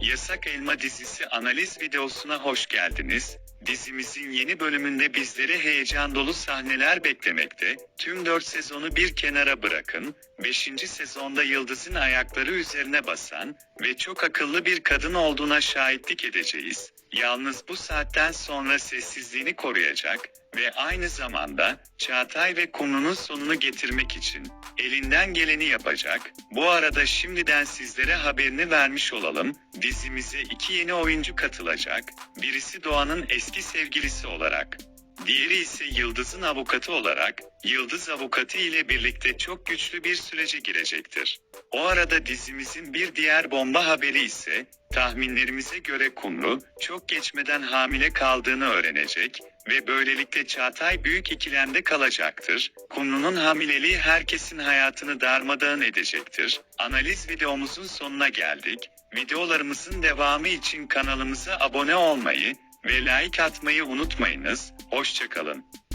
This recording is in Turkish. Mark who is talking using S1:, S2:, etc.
S1: Yasak Elma dizisi analiz videosuna hoş geldiniz. Dizimizin yeni bölümünde bizleri heyecan dolu sahneler beklemekte. Tüm 4 sezonu bir kenara bırakın. 5. sezonda Yıldız'ın ayakları üzerine basan ve çok akıllı bir kadın olduğuna şahitlik edeceğiz. Yalnız bu saatten sonra sessizliğini koruyacak ve aynı zamanda Çağatay ve Kumru'nun sonunu getirmek için elinden geleni yapacak. Bu arada şimdiden sizlere haberini vermiş olalım. Dizimize iki yeni oyuncu katılacak. Birisi Doğan'ın eski sevgilisi olarak. Diğeri ise Yıldız'ın avukatı olarak, Yıldız avukatı ile birlikte çok güçlü bir sürece girecektir. O arada dizimizin bir diğer bomba haberi ise, tahminlerimize göre Kumru, çok geçmeden hamile kaldığını öğrenecek ve böylelikle Çağatay büyük ikilemde kalacaktır. Kumru'nun hamileliği herkesin hayatını darmadağın edecektir. Analiz videomuzun sonuna geldik. Videolarımızın devamı için kanalımıza abone olmayı ve like atmayı unutmayınız. Hoşçakalın.